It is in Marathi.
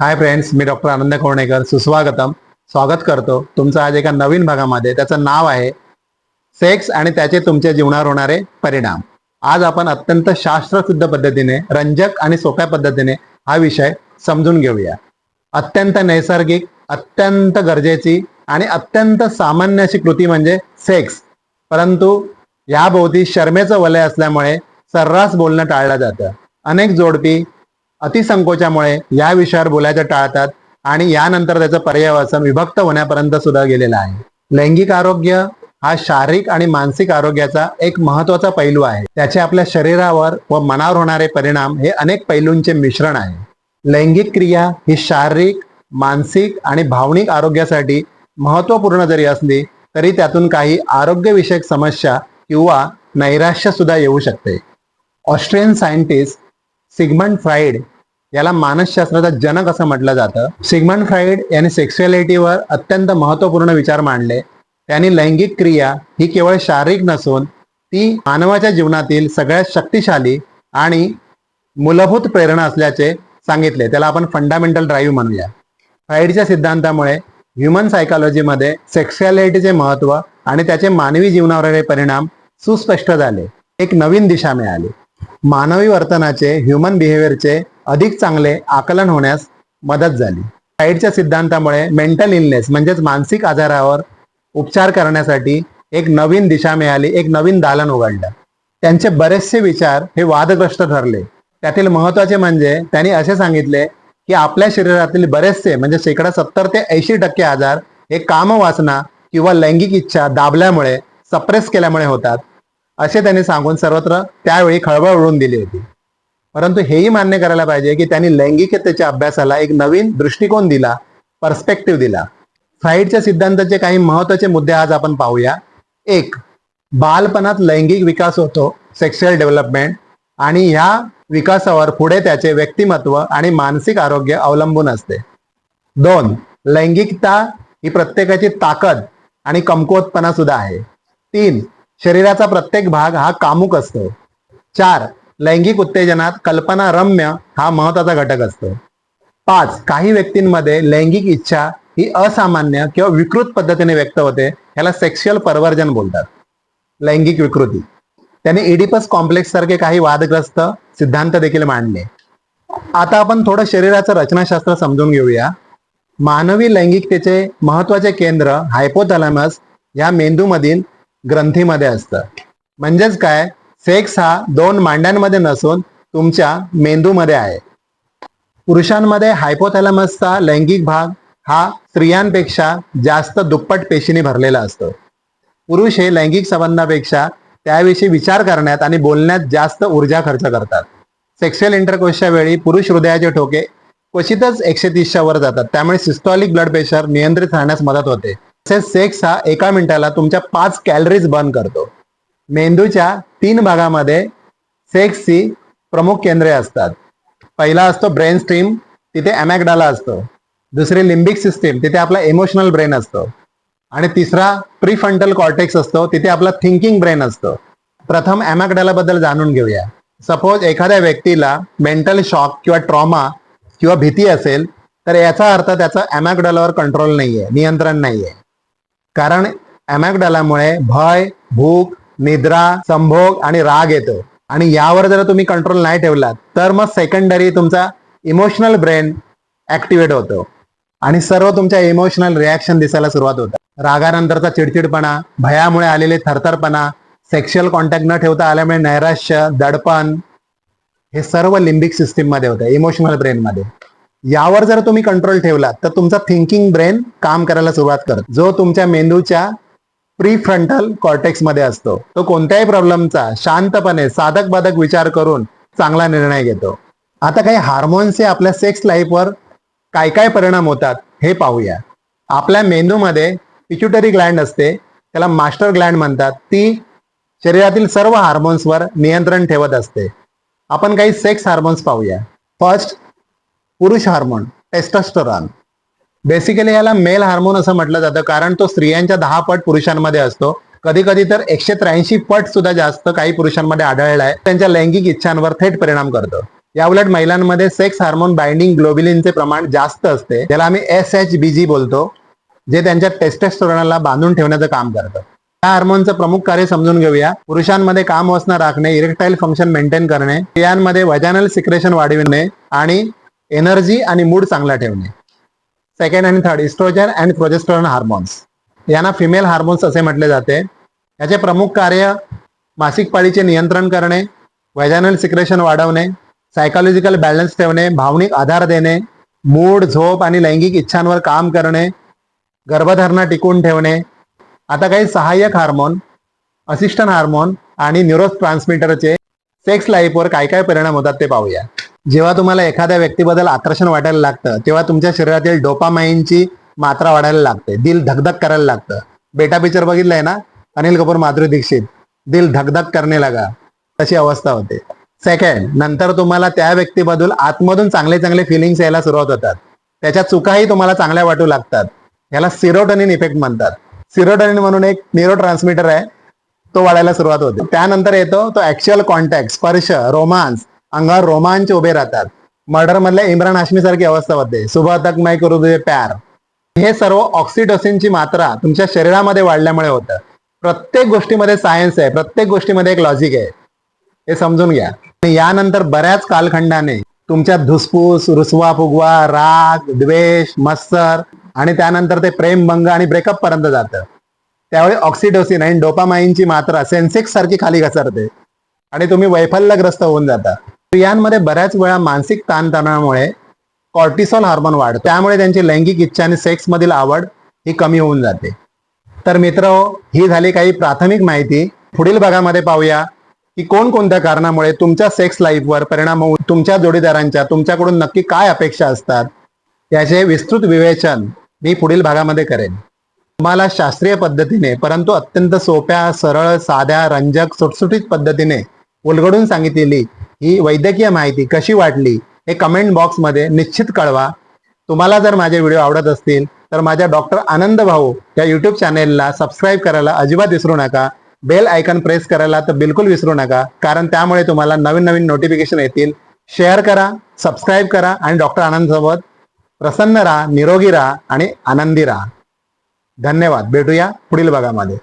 हाय फ्रेंड्स मी डॉक्टर आनंद कोणेकर सुस्वागतम. स्वागत करतो तुमचं आज एका नवीन भागामध्ये. त्याचं नाव आहे सेक्स आणि त्याचे तुमच्या जीवनावर होणारे परिणाम. आज आपण अत्यंत शास्त्रशुद्ध पद्धतीने रंजक आणि सोप्या पद्धतीने हा विषय समजून घेऊया. अत्यंत नैसर्गिक अत्यंत गरजेची आणि अत्यंत सामान्य अशी कृती म्हणजे सेक्स परंतु याभोवती शर्मेचं वलय असल्यामुळे सर्रास बोलणं टाळलं जातं. अनेक जोडपी अतिसंकोचामुळे या विषयावर बोलायचं टाळतात आणि यानंतर त्याचं पर्यावसन विभक्त होण्यापर्यंत सुद्धा गेलेलं आहे. लैंगिक आरोग्य हा शारीरिक आणि मानसिक आरोग्याचा एक महत्त्वाचा पैलू आहे. त्याचे आपल्या शरीरावर व मनावर होणारे परिणाम हे अनेक पैलूंचे मिश्रण आहे. लैंगिक क्रिया ही शारीरिक मानसिक आणि भावनिक आरोग्यासाठी महत्त्वपूर्ण जरी असली तरी त्यातून काही आरोग्यविषयक समस्या किंवा नैराश्य सुद्धा येऊ शकते. ऑस्ट्रियन सायंटिस्ट सिगमंड फ्राईड याला मानसशास्त्राचा जनक असं म्हटलं जातं. सिगमंड फ्राईड यांनी सेक्स्युअलिटीवर अत्यंत महत्त्वपूर्ण विचार मांडले. त्यांनी लैंगिक क्रिया ही केवळ शारीरिक नसून ती मानवाच्या जीवनातील सगळ्यात शक्तिशाली आणि मूलभूत प्रेरणा असल्याचे सांगितले. त्याला आपण फंडामेंटल ड्राईव्ह म्हणूया. फ्राईडच्या सिद्धांतामुळे ह्युमन सायकॉलॉजीमध्ये सेक्स्युअलिटीचे महत्त्व आणि त्याचे मानवी जीवनावरील परिणाम सुस्पष्ट झाले. एक नवीन दिशा मिळाली. मानवी वर्तनाचे ह्युमन बिहेवियरचे अधिक चांगले आकलन होण्यास मदत झाली. फ्राईडच्या सिद्धांतामुळे मेंटल इलनेस म्हणजेच मानसिक आजारावर उपचार करण्यासाठी एक नवीन दिशा मिळाली एक नवीन दालन उघडलं. त्यांचे बरेचसे विचार हे वादग्रस्त ठरले. त्यातील महत्त्वाचे म्हणजे त्यांनी असे सांगितले की आपल्या शरीरातील बरेचसे म्हणजे शेकडा सत्तर ते ऐंशी टक्के आजार हे कामवासना किंवा लैंगिक इच्छा दाबल्यामुळे सप्रेस केल्यामुळे होतात. असे त्यांनी सांगून सर्वत्र त्यावेळी खळबळ उडून दिली होती. परंतु हेही मान्य करायला पाहिजे की त्यांनी लैंगिकतेच्या अभ्यासाला एक नवीन दृष्टिकोन दिला पर्स्पेक्टिव्ह दिला. फ्राईडच्या सिद्धांताचे काही महत्त्वाचे मुद्दे आज आपण पाहूया. एक बालपणात लैंगिक विकास होतो सेक्शुअल डेव्हलपमेंट आणि ह्या विकासावर पुढे त्याचे व्यक्तिमत्व आणि मानसिक आरोग्य अवलंबून असते. दोन लैंगिकता ही प्रत्येकाची ताकद आणि कमकुवतपणा सुद्धा आहे. तीन शरीराचा प्रत्येक भाग हा कामुक असतो. चार लैंगिक उत्तेजनात कल्पना रम्य हा महत्त्वाचा घटक असतो. पाच काही व्यक्तींमध्ये लैंगिक इच्छा ही असामान्य किंवा विकृत पद्धतीने व्यक्त होते ह्याला सेक्शुअल परवर्जन बोलतात. लैंगिक विकृती. त्याने इडिपस कॉम्प्लेक्स सारखे काही वादग्रस्त सिद्धांत देखील मांडले. आता आपण थोडं शरीराचं रचनाशास्त्र समजून घेऊया. मानवी लैंगिकतेचे महत्त्वाचे केंद्र हायपोथॅलॅमस या मेंदूमधील ग्रंथीमध्ये असतं. म्हणजेच काय? सेक्स हा दोन मांड्यांमध्ये नसून तुमच्या मेंदूमध्ये आहे. पुरुषांमध्ये हायपोथॅलमसचा लैंगिक भाग हा स्त्रियांपेक्षा जास्त दुप्पट पेशीने भरलेला असतो. पुरुष हे लैंगिक संबंधापेक्षा त्याविषयी विचार करण्यात आणि बोलण्यात जास्त ऊर्जा खर्च करतात. सेक्शुअल इंटरकोर्सच्या वेळी पुरुष हृदयाचे ठोके क्वचितच एकशे तीसच्या वर जातात. त्यामुळे सिस्टॉलिक ब्लड प्रेशर नियंत्रित राहण्यास मदत होते. सेक्स हा एका मिनिटाला तुमच्या पाच कॅलरीज बर्न करतो. मेंदूच्या तीन भागामध्ये सेक्सची प्रमुख केंद्रे असतात. पहिला असतो ब्रेन स्ट्रीम तिथे अमॅगडाला असतो. दुसरी लिंबिक सिस्टीम तिथे आपला इमोशनल ब्रेन असतो. आणि तिसरा प्रीफंटल कॉर्टेक्स असतो तिथे आपला थिंकिंग ब्रेन असतो. प्रथम अमॅगडाला बद्दल जाणून घेऊया. सपोज एखाद्या व्यक्तीला मेंटल शॉक किंवा ट्रॉमा किंवा भीती असेल तर याचा अर्थ त्याचा अमॅगडालावर कंट्रोल नाहीये नियंत्रण नाहीये. कारण अमॅगडालामुळे भय भूक निद्रा संभोग आणि राग येतो. आणि यावर जर तुम्ही कंट्रोल नाही ठेवलात तर मग सेकंडरी तुमचा इमोशनल ब्रेन ऍक्टिव्हेट होतो. आणि सर्व तुमच्या इमोशनल रिॲक्शन दिसायला सुरुवात होतात. रागानंतरचा चिडचिडपणा भयामुळे आलेले थरथरपणा सेक्शुअल कॉन्टॅक्ट न ठेवता आल्यामुळे नैराश्य दडपण हे सर्व लिंबिक सिस्टीममध्ये होतं इमोशनल ब्रेनमध्ये यावर जर तुम्ही कंट्रोल ठेवला तर तुमचा थिंकिंग ब्रेन काम करायला सुरुवात करत. जो तुमच्या मेंदूच्या प्री फ्रंटल कॉर्टेक्समध्ये असतो तो कोणत्याही प्रॉब्लेमचा शांतपणे साधक बाधक विचार करून चांगला निर्णय घेतो. आता काही हार्मोन्सचे आपल्या सेक्स लाईफवर काय काय परिणाम होतात हे पाहूया. आपल्या मेंदूमध्ये पिच्युटरी ग्लँड असते त्याला मास्टर ग्लँड म्हणतात. ती शरीरातील सर्व हार्मोन्सवर नियंत्रण ठेवत असते. आपण काही सेक्स हार्मोन्स पाहूया. फर्स्ट पुरुष हार्मोन टेस्टोस्टेरॉन बेसिकली याला मेल हार्मोन असं म्हटलं जातं कारण तो स्त्रियांच्या दहा पट पुरुषांमध्ये असतो. कधी कधी तर एकशे त्र्याऐंशी पट सुद्धा जास्त काही पुरुषांमध्ये आढळला आहे. त्यांच्या लैंगिक इच्छांवर थेट परिणाम करतो. या उलट महिलांमध्ये सेक्स हार्मोन बाइंडिंग ग्लोबिलिनचे प्रमाण जास्त असते. ज्याला आम्ही एस एच बी जी बोलतो जे त्यांच्या टेस्टेस्टोरनाला बांधून ठेवण्याचं काम करतं. या हार्मोनचं प्रमुख कार्य समजून घेऊया. पुरुषांमध्ये काम वासना राखणे इरेक्टाईल फंक्शन मेंटेन करणे स्त्रियांमध्ये वजानल सिक्रेशन वाढविणे आणि एनर्जी आणि मूड चांगला ठेवणे. सेकंड आणि third estrogen and progesterone hormones यांना फिमेल हार्मोन्स असे म्हटले जाते. याचे प्रमुख कार्य मासिक पाळीचे नियंत्रण करणे वैजानल सिक्रेशन वाढवणे सायकोलॉजिकल बॅलन्स ठेवणे भावनिक आधार देणे मूड झोप आणि लैंगिक इच्छांवर काम करणे गर्भधारणा टिकून ठेवणे. आता काही सहाय्यक हार्मोन असिस्टंट हार्मोन आणि न्यूरो ट्रान्समीटरचे सेक्स लाईफवर काय काय परिणाम होतात ते पाहूया. जेव्हा तुम्हाला एखाद्या व्यक्तीबद्दल आकर्षण वाटायला लागतं तेव्हा तुमच्या शरीरातील डोपामाईनची मात्रा वाढायला लागते. दिल धकधक करायला लागतं. बेटा पिक्चर बघितलंय ना? अनिल कपूर माधुरी दीक्षित. दिल धकधक करणे लगा. तशी अवस्था होते. सेकंड नंतर तुम्हाला त्या व्यक्तीबद्दल आतमधून चांगले चांगले फिलिंग्स यायला सुरुवात होतात. त्याच्या चुकाही तुम्हाला चांगल्या वाटू लागतात. याला सिरोटनिन इफेक्ट म्हणतात. सिरोटनिन म्हणून एक न्यूरो ट्रान्समीटर आहे. तो वाढायला सुरुवात होते. त्यानंतर येतो तो ऍक्च्युअल कॉन्टॅक्ट स्पर्श रोमांस अंगावर रोमांच उभे राहतात. मर्डर मधल्या इम्रान हाशमी सारखी अवस्था होते. सुबह तक मैं करू तुझे प्यार. हे सर्व ऑक्सिटोसिनची मात्रा तुमच्या शरीरामध्ये वाढल्यामुळे होतं. प्रत्येक गोष्टीमध्ये सायन्स आहे. प्रत्येक गोष्टीमध्ये एक लॉजिक आहे. हे समजून घ्या. आणि यानंतर बऱ्याच कालखंडाने तुमच्या धुसफूस रुसवा फुगवा राग द्वेष मत्सर आणि त्यानंतर ते प्रेमभंग आणि ब्रेकअप पर्यंत जातं. त्यावेळी ऑक्सिडोसिन आणि डोपामाइनची मात्रा सेन्सेक्स सारखी खाली घसरते. आणि तुम्ही वैफल्यग्रस्त होऊन जाता. स्त्रियांमध्ये बऱ्याच वेळा मानसिक ताणतणामुळे कॉर्टिसॉल हार्मोन वाढतो. त्यामुळे त्यांची लैंगिक इच्छा आणि सेक्स मधील आवड ही कमी होऊन जाते. तर मित्र ही झाली काही प्राथमिक माहिती. पुढील भागामध्ये पाहूया की कोणकोणत्या कारणामुळे तुमच्या सेक्स लाईफवर परिणाम होऊन तुमच्या जोडीदारांच्या तुमच्याकडून नक्की काय अपेक्षा असतात याचे विस्तृत विवेचन मी पुढील भागामध्ये करेन. तुम्हाला शास्त्रीय पद्धतीने परंतु अत्यंत सोप्या सरळ साध्या रंजक सुटसुटीत पद्धतीने उलगडून सांगितलेली ही वैद्यकीय माहिती कशी वाटली हे कमेंट बॉक्समध्ये निश्चित कळवा. तुम्हाला जर माझे व्हिडिओ आवडत असतील तर माझ्या डॉक्टर आनंद भाऊ या यूट्यूब चॅनेलला सबस्क्राईब करायला अजिबात विसरू नका. बेल आयकन प्रेस करायला तर बिलकुल विसरू नका कारण त्यामुळे तुम्हाला नवीन नवीन नोटिफिकेशन येतील. शेअर करा सबस्क्राईब करा आणि डॉक्टर आनंदसोबत प्रसन्न राहा निरोगी राहा आणि आनंदी राहा. धन्यवाद. भेटूया पुढील भागामध्ये.